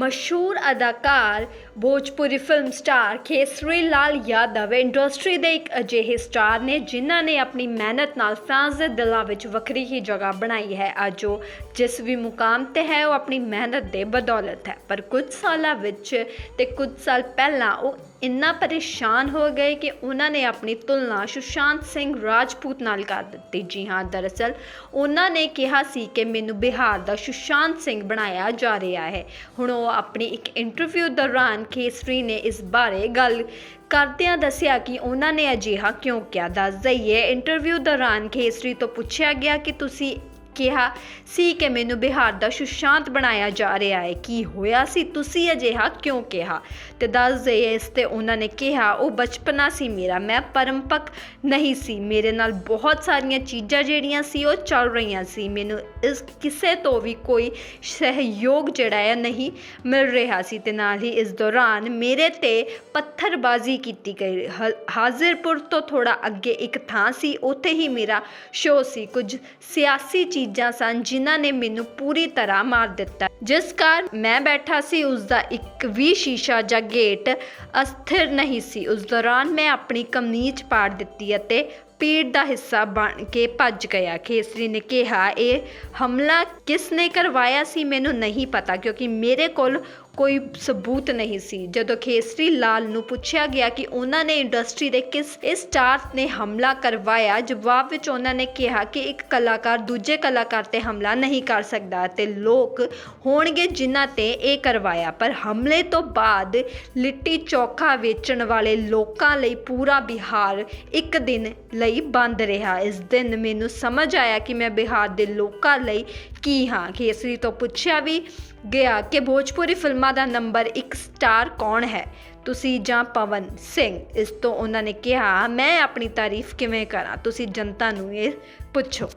ਮਸ਼ਹੂਰ ਅਦਾਕਾਰ, Bhojpuri film star Khesari Lal Yadav industry ਦੇ ਇੱਕ ਅਜਿਹੇ ਸਟਾਰ ਨੇ, ਜਿਨ੍ਹਾਂ ਨੇ ਆਪਣੀ ਮਿਹਨਤ ਨਾਲ ਫੈਨਸ ਦੇ ਦਿਲਾਂ ਵਿੱਚ ਵੱਖਰੀ ਹੀ ਜਗ੍ਹਾ ਬਣਾਈ ਹੈ। ਅੱਜ ਉਹ ਜਿਸ ਵੀ ਮੁਕਾਮ ਤੇ ਹੈ, ਉਹ ਆਪਣੀ ਮਿਹਨਤ ਦੇ ਬਦੌਲਤ ਹੈ। ਪਰ ਕੁਝ ਸਾਲਾਂ ਵਿੱਚ ਤੇ ਕੁਝ ਸਾਲ ਪਹਿਲਾਂ ਉਹ ਇੰਨਾ ਪਰੇਸ਼ਾਨ ਹੋ ਗਏ ਕਿ ਉਹਨਾਂ ਨੇ ਆਪਣੀ ਤੁਲਨਾ ਸੁਸ਼ਾਂਤ ਸਿੰਘ ਰਾਜਪੂਤ ਨਾਲ ਕਰ ਦਿੱਤੀ। ਜੀ ਹਾਂ, ਦਰਅਸਲ ਉਹਨਾਂ ਨੇ ਕਿਹਾ ਸੀ ਕਿ ਮੈਨੂੰ ਬਿਹਾਰ ਦਾ ਸੁਸ਼ਾਂਤ ਸਿੰਘ ਬਣਾਇਆ ਜਾ ਰਿਹਾ ਹੈ। ਹੁਣ ਉਹ ਆਪਣੀ ਇੱਕ ਇੰਟਰਵਿਊ ਦੌਰਾਨ ਕੇਸਰੀ ਨੇ ਇਸ ਬਾਰੇ ਗੱਲ ਕਰਦਿਆਂ ਦੱਸਿਆ ਕਿ ਉਹਨਾਂ ਨੇ ਅਜਿਹਾ ਕਿਉਂ ਕਿਹਾ? ਦੱਸ ਦਈਏ ਇੰਟਰਵਿਊ ਦੌਰਾਨ ਕੇਸਰੀ ਤੋਂ ਪੁੱਛਿਆ ਗਿਆ ਕਿ ਤੁਸੀਂ ਕਿਹਾ ਸੀ ਕਿ ਮੈਨੂੰ ਬਿਹਾਰ ਦਾ ਸੁਸ਼ਾਂਤ ਬਣਾਇਆ ਜਾ ਰਿਹਾ ਹੈ। ਕੀ ਹੋਇਆ ਸੀ? ਤੁਸੀਂ ਅਜਿਹਾ ਕਿਉਂ ਕਿਹਾ? ਤੇ ਦੱਸ ਦਈਏ ਇਸ ਤੇ ਉਹਨਾਂ ਨੇ ਕਿਹਾ, ਉਹ ਬਚਪਨਾ ਸੀ ਮੇਰਾ, ਮੈਂ ਪਰੰਪਕ ਨਹੀਂ ਸੀ। ਮੇਰੇ ਨਾਲ ਬਹੁਤ ਸਾਰੀਆਂ ਚੀਜ਼ਾਂ ਜਿਹੜੀਆਂ ਸੀ, ਉਹ ਚੱਲ ਰਹੀਆਂ ਸੀ। ਮੈਨੂੰ ਇਸ ਕਿਸੇ ਤੋਂ ਵੀ ਕੋਈ ਸਹਿਯੋਗ ਜਿਹੜਾ ਹੈ ਨਹੀਂ ਮਿਲ ਰਿਹਾ ਸੀ। ਤੇ ਨਾਲ ਹੀ ਇਸ ਦੌਰਾਨ ਮੇਰੇ ਤੇ ਪੱਥਰਬਾਜ਼ੀ ਕੀਤੀ ਗਈ। ਹ- ਹਾਜ਼ਿਰਪੁਰ ਤੋਂ ਥੋੜਾ ਅੱਗੇ ਇੱਕ ਥਾਂ ਸੀ, ਉੱਥੇ ਹੀ ਮੇਰਾ ਸ਼ੋਅ ਸੀ। ਕੁਝ ਸਿਆਸੀ ਚੀਜ਼ਾਂ ਸਨ ਜਿਨ੍ਹਾਂ ਨੇ ਮੈਨੂੰ ਪੂਰੀ ਤਰ੍ਹਾਂ ਮਾਰ ਦਿੱਤਾ। ਜਿਸ ਕਾਰਨ ਮੈਂ ਬੈਠਾ ਸੀ ਉਸ ਦਾ ਇੱਕ ਵੀ ਸ਼ੀਸ਼ਾ ਜਾਂ ਗੇਟ ਅਸਥਿਰ ਨਹੀਂ ਸੀ। ਉਸ ਦੌਰਾਨ ਮੈਂ ਆਪਣੀ ਕਮੀਜ਼ ਪਾੜ ਦਿੱਤੀ ਅਤੇ ਪੀੜ ਦਾ ਹਿੱਸਾ ਬਣ ਕੇ ਭੱਜ ਗਿਆ। ਕੇਸਰੀ ਨੇ ਕਿਹਾ, ਇਹ ਹਮਲਾ ਕਿਸ ਨੇ ਕਰਵਾਇਆ ਸੀ ਮੈਨੂੰ ਨਹੀਂ ਪਤਾ, ਕਿਉਂਕਿ ਮੇਰੇ ਕੋਲ ਕੋਈ ਸਬੂਤ ਨਹੀਂ ਸੀ। ਜਦੋਂ ਖੇਸਰੀ ਲਾਲ ਨੂੰ ਪੁੱਛਿਆ ਗਿਆ ਕਿ ਉਹਨਾਂ ਨੇ ਇੰਡਸਟਰੀ ਦੇ ਕਿਸ ਇਸ ਸਟਾਰ ਨੇ ਹਮਲਾ ਕਰਵਾਇਆ, ਜਵਾਬ ਵਿੱਚ ਉਹਨਾਂ ਨੇ ਕਿਹਾ ਕਿ ਇੱਕ ਕਲਾਕਾਰ ਦੂਜੇ ਕਲਾਕਾਰ ਤੇ ਹਮਲਾ ਨਹੀਂ ਕਰ ਸਕਦਾ ਤੇ ਲੋਕ ਹੋਣਗੇ ਜਿਨ੍ਹਾਂ ਤੇ ਇਹ ਕਰਵਾਇਆ। ਪਰ ਹਮਲੇ ਤੋਂ ਬਾਅਦ ਲਿੱਟੀ ਚੌਖਾ ਵੇਚਣ ਵਾਲੇ ਲੋਕਾਂ ਲਈ ਪੂਰਾ ਬਿਹਾਰ ਇੱਕ ਦਿਨ ਲਈ ਬੰਦ ਰਿਹਾ। ਇਸ ਦਿਨ ਮੈਨੂੰ ਸਮਝ ਆਇਆ ਕਿ ਮੈਂ ਬਿਹਾਰ ਦੇ ਲੋਕਾਂ ਲਈ ਕੀ ਹਾਂ? ਕੇਸਰੀ ਤੋਂ ਪੁੱਛਿਆ ਵੀ ਗਿਆ ਕਿ ਭੋਜਪੁਰੀ ਫਿਲਮਾਂ ਦਾ ਨੰਬਰ 1 ਸਟਾਰ ਕੌਣ ਹੈ? ਤੁਸੀਂ ਜਾਂ ਪਵਨ ਸਿੰਘ? ਇਸ ਤੋਂ ਉਹਨਾਂ ਨੇ ਕਿਹਾ, ਮੈਂ ਆਪਣੀ ਤਾਰੀਫ ਕਿਵੇਂ ਕਰਾਂ? ਤੁਸੀਂ ਜਨਤਾ ਨੂੰ ਇਹ ਪੁੱਛੋ।